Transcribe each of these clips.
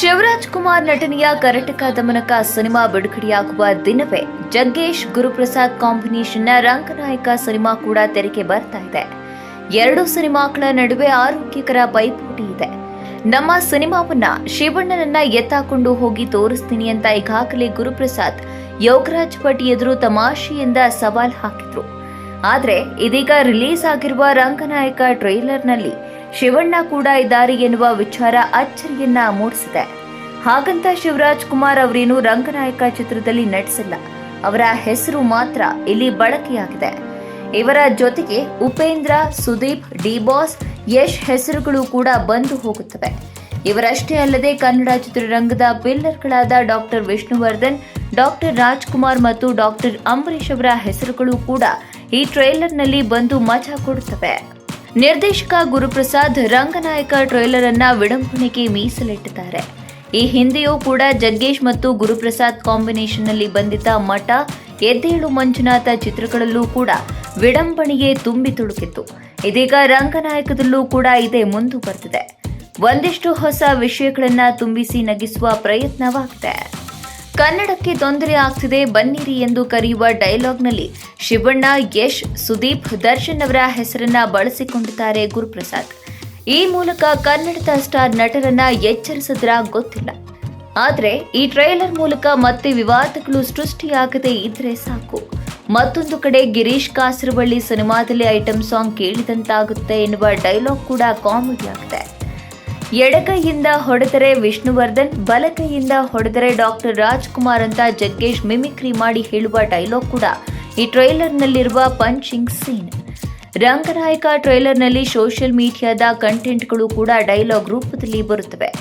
ಶಿವರಾಜ್ ಕುಮಾರ್ ನಟನೆಯ ಕರಟಕ ದಮನಕ ಸಿನಿಮಾ ಬಿಡುಗಡೆಯಾಗುವ ದಿನವೇ ಜಗ್ಗೇಶ್ ಗುರುಪ್ರಸಾದ್ ಕಾಂಬಿನೇಷನ್ನ ರಂಗನಾಯಕ ಸಿನಿಮಾ ಕೂಡ ತೆರೆಗೆ ಬರ್ತಾ ಇದೆ. ಎರಡು ಸಿನಿಮಾಗಳ ನಡುವೆ ಆರೋಗ್ಯಕರ ಪೈಪೋಟಿ ಇದೆ. ನಮ್ಮ ಸಿನಿಮಾವನ್ನ ಶಿವಣ್ಣನನ್ನ ಎತ್ತಾಕೊಂಡು ಹೋಗಿ ತೋರಿಸ್ತೀನಿ ಅಂತ ಈಗಾಗಲೇ ಗುರುಪ್ರಸಾದ್ ಯೋಗರಾಜ್ ಭಟ್ ಎದುರು ತಮಾಷೆಯಿಂದ ಸವಾಲ್ ಹಾಕಿದ್ರು. ಆದ್ರೆ ಇದೀಗ ರಿಲೀಸ್ ಆಗಿರುವ ರಂಗನಾಯಕ ಟ್ರೈಲರ್ನಲ್ಲಿ ಶಿವಣ್ಣ ಕೂಡ ಇದ್ದಾರೆ ಎನ್ನುವ ವಿಚಾರ ಅಚ್ಚರಿಯನ್ನ ಮೂಡಿಸಿದೆ. ಹಾಗಂತ ಶಿವರಾಜ್ ಕುಮಾರ್ ಅವರೇನು ರಂಗನಾಯಕ ಚಿತ್ರದಲ್ಲಿ ನಟಿಸಿಲ್ಲ. ಅವರ ಹೆಸರು ಮಾತ್ರ ಇಲ್ಲಿ ಬಳಕೆಯಾಗಿದೆ. ಇವರ ಜೊತೆಗೆ ಉಪೇಂದ್ರ, ಸುದೀಪ್ ಡಿ ಬಾಸ್ ಯಶ್ ಹೆಸರುಗಳು ಕೂಡ ಬಂದು ಹೋಗುತ್ತವೆ. ಇವರಷ್ಟೇ ಅಲ್ಲದೆ ಕನ್ನಡ ಚಿತ್ರರಂಗದ ಪಿಲ್ಲರ್ಗಳಾದ ಡಾಕ್ಟರ್ ವಿಷ್ಣುವರ್ಧನ್, ಡಾಕ್ಟರ್ ರಾಜ್ಕುಮಾರ್ ಮತ್ತು ಡಾಕ್ಟರ್ ಅಂಬರೀಶ್ ಅವರ ಹೆಸರುಗಳು ಕೂಡ ಈ ಟ್ರೈಲರ್ನಲ್ಲಿ ಬಂದು ಮಜಾ ಕೊಡುತ್ತವೆ. ನಿರ್ದೇಶಕ ಗುರುಪ್ರಸಾದ್ ರಂಗನಾಯಕ ಟ್ರೈಲರ್ ಅನ್ನ ವಿಡಂಬನೆಗೆ ಮೀಸಲಿಟ್ಟಿದ್ದಾರೆ. ಈ ಹಿಂದೆಯೂ ಕೂಡ ಜಗ್ಗೇಶ್ ಮತ್ತು ಗುರುಪ್ರಸಾದ್ ಕಾಂಬಿನೇಷನ್ನಲ್ಲಿ ಬಂದಿದ್ದ ಮಠ, ಎದ್ದೇಳು ಮಂಜುನಾಥ ಚಿತ್ರಗಳಲ್ಲೂ ಕೂಡ ವಿಡಂಬನೆಗೆ ತುಂಬಿ ತುಳುಕಿತ್ತು. ಇದೀಗ ರಂಗನಾಯಕದಲ್ಲೂ ಕೂಡ ಇದೇ ಮುಂದುವರೆದಿದೆ ಒಂದಿಷ್ಟು ಹೊಸ ವಿಷಯಗಳನ್ನ ತುಂಬಿಸಿ ನಗಿಸುವ ಪ್ರಯತ್ನವಾಗಿದೆ ಕನ್ನಡಕ್ಕೆ ತೊಂದರೆ ಆಗ್ತಿದೆ, ಬನ್ನಿರಿ ಎಂದು ಕರೆಯುವ ಡೈಲಾಗ್ನಲ್ಲಿ ಶಿವಣ್ಣ, ಯಶ್, ಸುದೀಪ್, ದರ್ಶನ್ ಅವರ ಹೆಸರನ್ನ ಬಳಸಿಕೊಂಡಿದ್ದಾರೆ ಗುರುಪ್ರಸಾದ್. ಈ ಮೂಲಕ ಕನ್ನಡದ ಸ್ಟಾರ್ ನಟರನ್ನ ಎಚ್ಚರಿಸಿದ್ರ ಗೊತ್ತಿಲ್ಲ. ಆದ್ರೆ ಈ ಟ್ರೈಲರ್ ಮೂಲಕ ಮತ್ತೆ ವಿವಾದಗಳು ಸೃಷ್ಟಿಯಾಗದೆ ಇದ್ರೆ ಸಾಕು. ಮತ್ತೊಂದು ಕಡೆ ಗಿರೀಶ್ ಕಾಸರವಳ್ಳಿ ಸಿನಿಮಾದಲ್ಲಿ ಐಟಂ ಸಾಂಗ್ ಕೇಳಿದಂತಾಗುತ್ತೆ ಎನ್ನುವ ಡೈಲಾಗ್ ಕೂಡ ಕಾಮಿಡಿ ಆಗಿದೆ. ಎಡಗೈಯಿಂದ ಹೊಡೆದರೆ ವಿಷ್ಣುವರ್ಧನ್, ಬಲಕೈಯಿಂದ ಹೊಡೆದರೆ ಡಾಕ್ಟರ್ ರಾಜ್ಕುಮಾರ್ ಅಂತ ಜಗ್ಗೇಶ್ ಮಿಮಿಕ್ರಿ ಮಾಡಿ ಹೇಳುವ ಡೈಲಾಗ್ ಕೂಡ. ಈ ಟ್ರೈಲರ್ನಲ್ಲಿರುವ ಪಂಚಿಂಗ್ ಸೀನ್. ರಂಗನಾಯಕ ಟ್ರೈಲರ್ನಲ್ಲಿ ಸೋಷಿಯಲ್ ಮೀಡಿಯಾದ ಕಂಟೆಂಟ್ಗಳು ಕೂಡ ಡೈಲಾಗ್ ರೂಪದಲ್ಲಿ ಬರುತ್ತವೆ.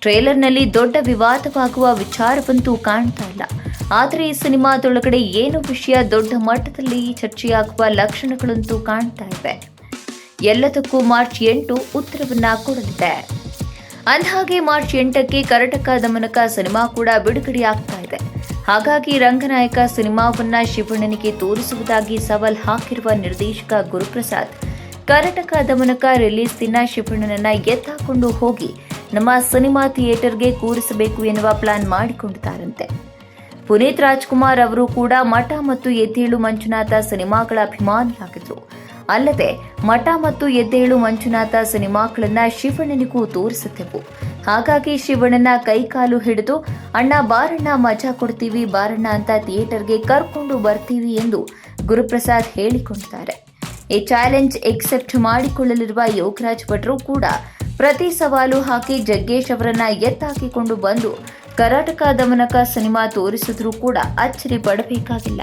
ಟ್ರೈಲರ್ನಲ್ಲಿ ದೊಡ್ಡ ವಿವಾದವಾಗುವ ವಿಚಾರವಂತೂ ಕಾಣ್ತಾ ಇಲ್ಲ. ಆದರೆ ಈ ಸಿನಿಮಾದೊಳಗಡೆ ಏನು ವಿಷಯ ದೊಡ್ಡ ಮಟ್ಟದಲ್ಲಿ ಚರ್ಚೆಯಾಗುವ ಲಕ್ಷಣಗಳಂತೂ ಕಾಣ್ತಾ ಇವೆ. ಎಲ್ಲದಕ್ಕೂ ಮಾರ್ಚ್ ಎಂಟು ಉತ್ತರವನ್ನ ಕೊಡಲಿದೆ. ಅಂದಹಾಗೆ ಮಾರ್ಚ್ ಎಂಟಕ್ಕೆ ಕರಟಕ ದಮನಕ ಸಿನಿಮಾ ಕೂಡ ಬಿಡುಗಡೆಯಾಗ್ತಾ ಇದೆ ಹಾಗಾಗಿ ರಂಗನಾಯಕ ಸಿನಿಮಾವನ್ನ ಶಿವಣ್ಣನಿಗೆ ತೋರಿಸುವುದಾಗಿ ಸವಾಲ್ ಹಾಕಿರುವ ನಿರ್ದೇಶಕ ಗುರುಪ್ರಸಾದ್ ಕರಟಕ ದಮನಕ ರಿಲೀಸ್ ದಿನ ಶಿವಣ್ಣನನ್ನ ಎತ್ತಾಕೊಂಡು ಹೋಗಿ ನಮ್ಮ ಸಿನಿಮಾ ಥಿಯೇಟರ್ಗೆ ಕೂರಿಸಬೇಕು ಎನ್ನುವ ಪ್ಲಾನ್ ಮಾಡಿಕೊಂಡಿದ್ದಾರಂತೆ. ಪುನೀತ್ ರಾಜ್ಕುಮಾರ್ ಅವರು ಕೂಡ ಮಠ ಮತ್ತು ಎದ್ದೇಳು ಮಂಜುನಾಥ ಸಿನಿಮಾಗಳ ಅಭಿಮಾನಿಯಾಗಿದ್ರು. ಅಲ್ಲದೆ ಮಠ ಮತ್ತು ಎದ್ದೇಳು ಮಂಜುನಾಥ ಸಿನಿಮಾಗಳನ್ನ ಶಿವಣ್ಣನಿಗೂ ತೋರಿಸುತ್ತೆವು ಹಾಗಾಗಿ ಶಿವಣ್ಣನ ಕೈಕಾಲು ಹಿಡಿದು, ಅಣ್ಣ, ಬಾರಣ್ಣ, ಮಜಾ ಕೊಡ್ತೀವಿ, ಬಾರಣ್ಣ ಅಂತ ಥಿಯೇಟರ್ಗೆ ಕರ್ಕೊಂಡು ಬರ್ತೀವಿ ಎಂದು ಗುರುಪ್ರಸಾದ್ ಹೇಳಿಕೊಂಡಿದ್ದಾರೆ ಈ ಚಾಲೆಂಜ್ ಎಕ್ಸೆಪ್ಟ್ ಮಾಡಿಕೊಳ್ಳಲಿರುವ ಯೋಗರಾಜ್ ಭಟ್ರು ಕೂಡ ಪ್ರತಿ ಸವಾಲು ಹಾಕಿ ಜಗ್ಗೇಶ್ ಅವರನ್ನ ಎತ್ತಾಕಿಕೊಂಡು ಬಂದು ಕರ್ನಾಟಕ ದಮನಕ ಸಿನಿಮಾ ತೋರಿಸಿದ್ರೂ ಕೂಡ ಅಚ್ಚರಿ ಪಡಬೇಕಾಗಿಲ್ಲ.